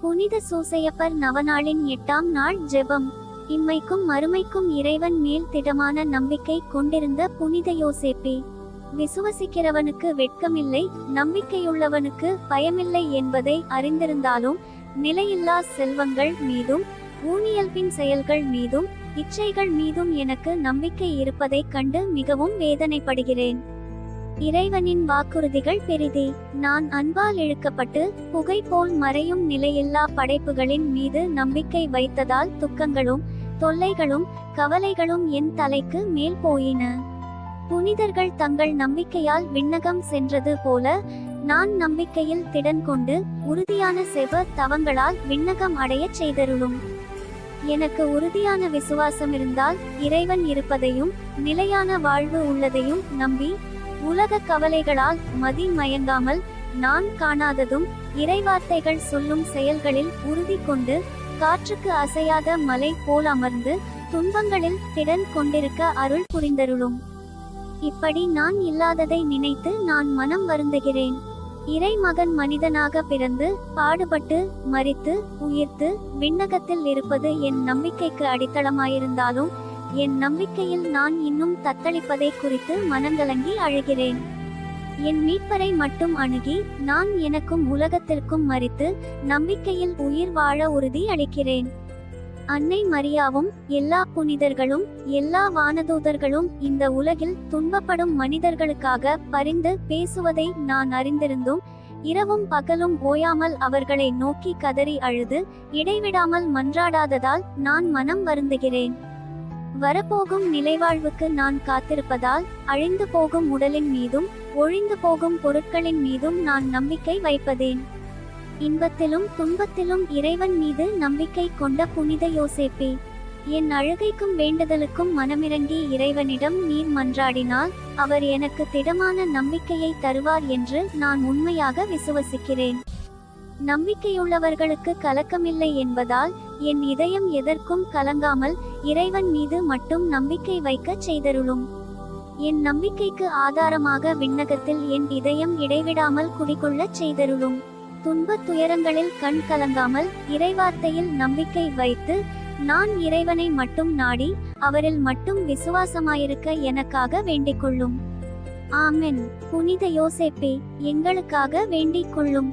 புனித சூசையப்பர் நவநாளின் எட்டாம் நாள் ஜெபம். இம்மைக்கும் மறுமைக்கும் இறைவன் மேல் திடமான நம்பிக்கை கொண்டிருந்த புனித யோசேப்பே விசுவசிக்கிறவனுக்கு வெட்கமில்லை நம்பிக்கையுள்ளவனுக்கு பயமில்லை என்பதை அறிந்திருந்தாலும் நிலையில்லா செல்வங்கள் மீதும் ஊனியல்பின் செயல்கள் மீதும் இச்சைகள் மீதும் எனக்கு நம்பிக்கை இருப்பதைக் கண்டு மிகவும் வேதனைப்படுகிறேன். இறைவனின் வாக்குறுதிகள் பெரிதி. நான் அன்பால் இழுக்கப்பட்டு புகை போல் மறையும் நிலையில்லா படைப்புகளின் மீது நம்பிக்கை வைத்ததால் துக்கங்களும் தொல்லைகளும் கவலைகளும் என் தலைக்கு மேல் போயின. புனிதர்கள் தங்கள் நம்பிக்கையால் விண்ணகம் சென்றது போல நான் நம்பிக்கையில் திடன் கொண்டு உறுதியான செவ தவங்களால் விண்ணகம் அடையச் செய்தருளும். எனக்கு உறுதியான விசுவாசம் இருந்தால் இறைவன் இருப்பதையும் நிலையான வாழ்வு உள்ளதையும் நம்பி உலக கவலைகளால் மதி மயங்காமல் நான் காணாததும் இறைவார்த்தைகள் சொல்லும் செயல்களில் உறுதி கொண்டு காற்றுக்கு அசையாத மலை போல் அமர்ந்து துன்பங்களில் திடன் கொண்டிருக்க அருள் புரிந்தருளும். இப்படி நான் இல்லாததை நினைத்து நான் மனம் வருந்துகிறேன். இறை மகன் மனிதனாக பிறந்து பாடுபட்டு மறித்து உயிர்த்து விண்ணகத்தில் இருப்பது என் நம்பிக்கைக்கு அடித்தளமாயிருந்தாலும் என் நம்பிக்கையில் நான் இன்னும் தத்தளிப்பதை குறித்து மனங்கலங்கி அழுகிறேன். என் மீட்பரை மட்டும் அணுகி நான் எனக்கும் உலகத்திற்கும் மறித்து நம்பிக்கையில் உயிர் வாழ உறுதி அளிக்கிறேன். அன்னை மரியாவும் எல்லா புனிதர்களும் எல்லா வானதூதர்களும் இந்த உலகில் துன்பப்படும் மனிதர்களுக்காக பரிந்து பேசுவதை நான் அறிந்திருந்தும் இரவும் பகலும் ஓயாமல் அவர்களை நோக்கி கதறி அழுது இடைவிடாமல் மன்றாடாததால் நான் மனம் வருந்துகிறேன். வரப்போகும் நிலைவாழ்வுக்கு நான் காத்திருப்பதால் அழிந்து போகும் உடலின் மீதும் ஒழிந்து போகும் பொருட்களின் மீதும் நான் நம்பிக்கை வைப்பதேன். இன்பத்திலும் துன்பத்திலும் இறைவன் மீது நம்பிக்கை கொண்ட புனித யோசேப்பே. என் அழுகைக்கும் வேண்டுதலுக்கும் மனமிறங்கி இறைவனிடம் நீர் மன்றாடினால் அவர் எனக்கு திடமான நம்பிக்கையை தருவார் என்று நான் உண்மையாக விசுவசிக்கிறேன். நம்பிக்கையுள்ளவர்களுக்கு கலக்கமில்லை என்பதால் என் இதயம் எதற்கும் கலங்காமல் இறைவன் மீது மட்டும் நம்பிக்கை வைக்கச் செய்தருளும். என் நம்பிக்கைக்கு ஆதாரமாக விண்ணகத்தில் என் இதயம் இடைவிடாமல் குடிகொள்ளச் செய்தருளும். துன்பத் துயரங்களில் கண் கலங்காமல் இறைவார்த்தையில் நம்பிக்கை வைத்து நான் இறைவனை மட்டும் நாடி அவரில் மட்டும் விசுவாசமாயிருக்க எனக்காக வேண்டிக் கொள்ளும் ஆமென். புனித யோசேப்பே எங்களுக்காக வேண்டிக் கொள்ளும்